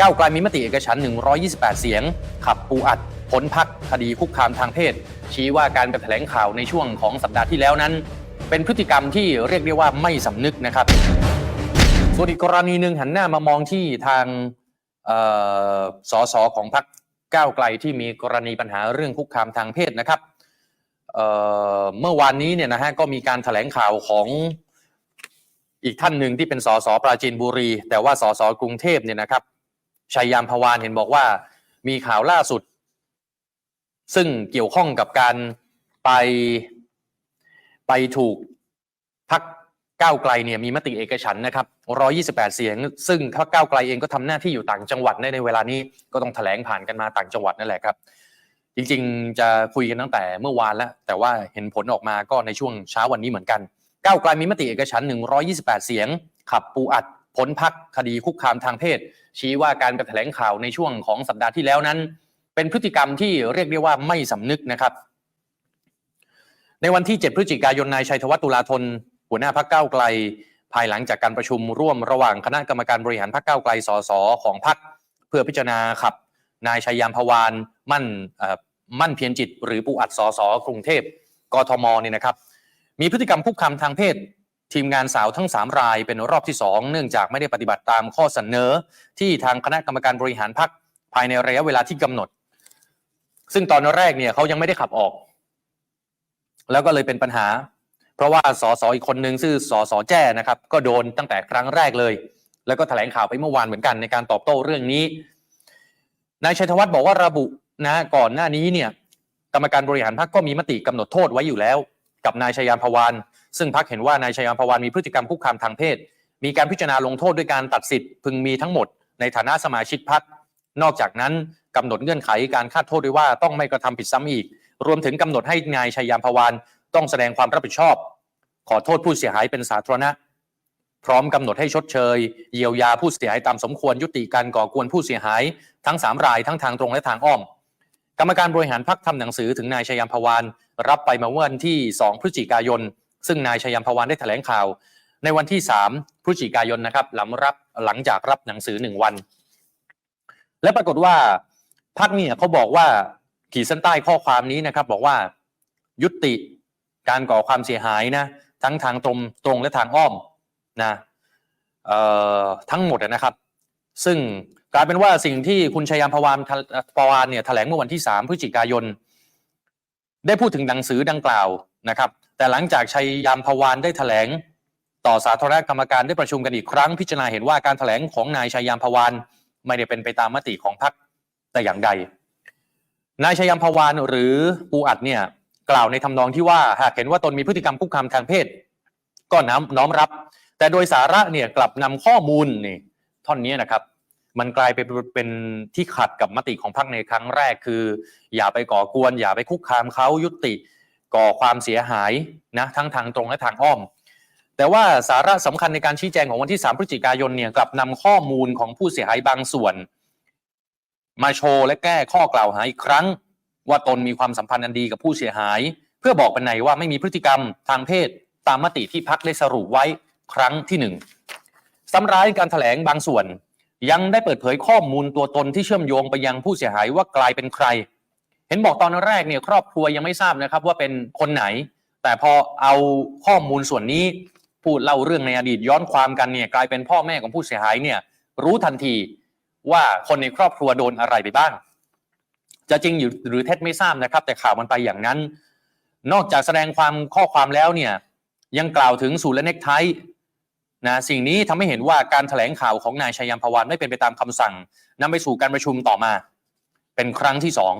ก้าวไกลมีมติเอกฉันท์128 เสียง ขับปูอัดพ้นพักคดีคุกคามทางเพศ ชี้ว่าการไปแถลงข่าวในช่วงของสัปดาห์ที่แล้วนั้น เป็นพฤติกรรมที่เรียกได้ว่าไม่สำนึกนะครับ ส่วนอีกกรณีหนึ่งหันหน้ามามองที่ทางเอ่อสสของพรรคก้าวไกลที่มีกรณีปัญหาเรื่องคุกคามทางเพศนะครับเอ่อเมื่อวานนี้เนี่ยนะฮะก็มีการแถลงข่าวของอีกท่านหนึ่งที่เป็นสสปราจีนบุรี แต่ว่าสสกรุงเทพเนี่ยนะครับ ชัยยามพวานเห็นบอกว่า มีข่าวล่าสุด ซึ่งเกี่ยวข้องกับการไปไปถูกพักก้าวไกลเนี่ยมีมติเอกฉันนะครับ 128 เสียง ซึ่งพรรคก้าวไกลเองก็ทำหน้าที่อยู่ต่างจังหวัดในในเวลานี้ก็ต้องแถลงผ่านกันมาต่างจังหวัดนั่นแหละครับ จริงๆ จะคุยกันตั้งแต่เมื่อวานแล้ว แต่ว่าเห็นผลออกมาก็ในช่วงเช้าวันนี้เหมือนกัน ก้าวไกลมีมติเอกฉัน 128 เสียง ขับปูอัด พ้นพักคดีคุกคามทางเพศ ชี้ว่าการไปแถลงข่าวในช่วงของสัปดาห์ที่แล้วนั้น เป็นพฤติกรรมที่เรียกได้ว่าไม่สำนึกนะครับ ในวันที่ 7 พฤศจิกายนนายชัยธวัฒน์ตุลาธน หัวหน้าพักเก้าไกล ภายหลังจากการประชุมร่วมระหว่างคณะกรรมการบริหารพักเก้าไกลสสของพักเพื่อพิจารณาขับ นายชัยยามพวานมั่นมั่นเพียรจิต หรือปูอัดสสกรุงเทพกทมเนี่ยนะครับ มีพฤติกรรมคุกคามทางเพศ ทีมงานสาวทั้ง 3 รายเป็นรอบที่ 2 เนื่องจากไม่ได้ปฏิบัติตามข้อเสนอ ที่ทางคณะกรรมการบริหารพักภายในระยะเวลาที่กำหนด ซึ่งตอนแรกเนี่ยเขายังไม่ได้ขับออก แล้วก็เลยเป็นปัญหา เพราะว่าสสอีกคนนึงชื่อสสแจ้นะครับ ก็โดนตั้งแต่ครั้งแรกเลย แล้วก็แถลงข่าวไปเมื่อวานเหมือนกันในการตอบโต้เรื่องนี้นายชัยธวัฒน์บอกว่าระบุนะก่อนหน้านี้เนี่ยกรรมการบริหารพรรคก็มีมติกำหนดโทษไว้อยู่แล้ว กับนายชัยยามพวานซึ่งพรรคเห็นว่านายชัยยามพวานมีพฤติกรรมคุกคามทางเพศ มีการพิจารณาลงโทษด้วยการตัดสิทธิ์พึงมีทั้งหมดในฐานะสมาชิกพรรคนอกจากนั้นกำหนดเงื่อนไขการคาดโทษด้วยว่าต้องไม่กระทำผิดซ้ำอีก รวมถึงกำหนดให้นายชัยยามพวานต้องแสดงความรับผิดชอบ ขอโทษผู้เสียหายเป็นสาธารณะ พร้อมกำหนดให้ชดเชย เยียวยาผู้เสียหายตามสมควรยุติการก่อกวนผู้เสียหาย ทั้ง 3 รายทั้งทางตรงและทางอ้อม กรรมการบริหารพักทำหนังสือถึงนายชยามพวานรับไปเมื่อวันที่ 2 พฤศจิกายน ซึ่งนายชยามพวานได้แถลงข่าว ในวันที่ 3 พฤศจิกายนนะครับหลังรับหลังจากรับหนังสือ 1 วัน และปรากฏว่าพักเนี่ยเขาบอกว่าขีดเส้นใต้ข้อความนี้นะครับ บอกว่ายุติการก่อความเสียหายนะทั้งทางตรงตรงและทางอ้อมนะทั้งหมดนะครับ ซึ่ง กลายเป็นว่าสิ่งที่คุณชัยยามพวานพวานเนี่ยแถลงเมื่อวันที่ 3 พฤศจิกายน ได้พูดถึงหนังสือดังกล่าวนะครับ แต่หลังจากชัยยามพวานได้แถลงต่อสาธารณกรรมการได้ประชุมกันอีกครั้งพิจารณาเห็นว่าการแถลงของนายชัยยามพวานไม่ได้เป็นไปตามมติของพรรคแต่อย่างใด นายชัยยามพวานหรือปูอัดเนี่ยกล่าวในทำนองที่ว่าหากเห็นว่าตนมีพฤติกรรมคุกคามทางเพศ ก็น้อมน้อมรับ แต่โดยสาระเนี่ยกลับนำข้อมูลนี่ท่อนนี้นะครับ มันกลายไปเป็นเป็นที่ขัดกับมติของพรรคในครั้งแรกคือ อย่าไปก่อกวน อย่าไปคุกคามเขายุติก่อความเสียหายนะทั้งทางตรงและทางอ้อม แต่ว่าสาระสำคัญในการชี้แจงของวันที่ 3 พฤศจิกายนเนี่ยกลับนำข้อมูลของผู้เสียหายบางส่วน มาโชว์และแก้ข้อกล่าวหาอีกครั้ง ว่าตนมีความสัมพันธ์อันดีกับผู้เสียหาย เพื่อบอกเป็นในว่าไม่มีพฤติกรรมทางเพศตามมติที่พักได้สรุปไว้ครั้งที่หนึ่งซ้ำร้ายการถแถลงบางส่วน ยังได้เปิดเผยข้อมูลตัวตนที่เชื่อมโยงไปยังผู้เสียหายว่ากลายเป็นใคร เห็นบอกตอนแรกเนี่ยครอบครัวยังไม่ทราบนะครับว่าเป็นคนไหน แต่พอเอาข้อมูลส่วนนี้พูดเล่าเรื่องในอดีตย้อนความกันเนี่ยกลายเป็นพ่อแม่ของผู้เสียหายเนี่ยรู้ทันทีว่าคนในครอบครัวโดนอะไรไปบ้าง จะจริงอยู่หรือเท็จไม่ทราบนะครับ แต่ข่าวมันไปอย่างนั้น นอกจากแสดงความข้อความแล้วเนี่ยยังกล่าวถึงสูตรและเน็กไท นะสิ่งนี้ทำให้เห็นว่าการแถลงข่าวของนายชัยยามพวานไม่เป็นไปตามคำสั่งนำไปสู่การประชุมต่อมา เป็นครั้งที่สอง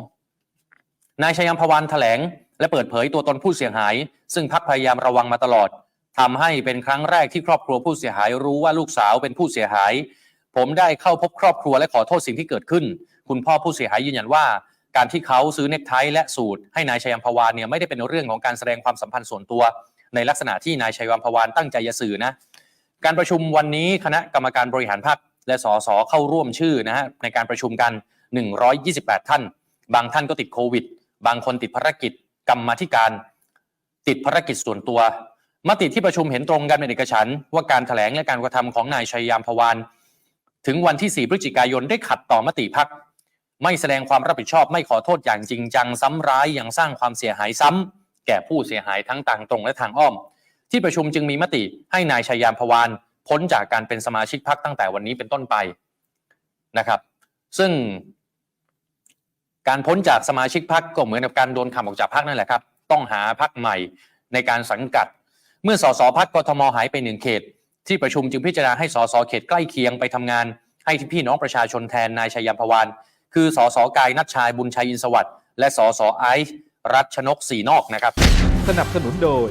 นายชัยยามพวานแถลง และเปิดเผยตัวตนผู้เสียหาย ซึ่งพักพยายามระวังมาตลอดทำให้เป็นครั้งแรกที่ครอบครัวผู้เสียหายรู้ว่าลูกสาวเป็นผู้เสียหาย ผมได้เข้าพบครอบครัวและขอโทษสิ่งที่เกิดขึ้น คุณพ่อผู้เสียหายยืนยันว่า การที่เขาซื้อเน็กไทและสูตร ให้นายชัยยามพวานเนี่ยไม่ได้เป็นเรื่องของการแสดงความสัมพันธ์ส่วนตัว ในลักษณะที่นายชัยยามพวานตั้งใจจะสื่อนะ การประชุมวันนี้คณะกรรมการบริหารพรรคและสสเข้าร่วมชื่อนะฮะในการประชุมกัน 128 ท่าน บางท่านก็ติดโควิด บางคนติดภารกิจกรรมาธิการ ติดภารกิจส่วนตัวมติที่ประชุมเห็นตรงกันเป็นเอกฉันท์ว่าการแถลงและการกระทำของนายชัยยามพวานถึงวันที่ 4 พฤศจิกายนได้ขัดต่อมติพัก ไม่แสดงความรับผิดชอบ ไม่ขอโทษอย่างจริงจัง ซ้ำร้ายยังสร้างความเสียหายซ้ำ แก่ผู้เสียหายทั้งทางตรงและทางอ้อม ที่ประชุมจึงมีมติให้นายชัยยามพวานพ้นจากการเป็นสมาชิกพักตั้งแต่วันนี้เป็นต้นไปนะครับ ซึ่งการพ้นจากสมาชิกพักก็เหมือนกับการโดนขับออกจากพักนั่นแหละครับ ต้องหาพักใหม่ในการสังกัด เมื่อสสพักกทมหายไปหนึ่งเขต ที่ประชุมจึงพิจารณาให้สสเขตใกล้เคียงไปทำงาน ให้ที่พี่น้องประชาชนแทนนายชัยยามพวานคือสสกายนัชชายบุญชัยอินสวัสดิ์และสสไอซ์รัชนกสีนอกนะครับ สนับสนุนโดย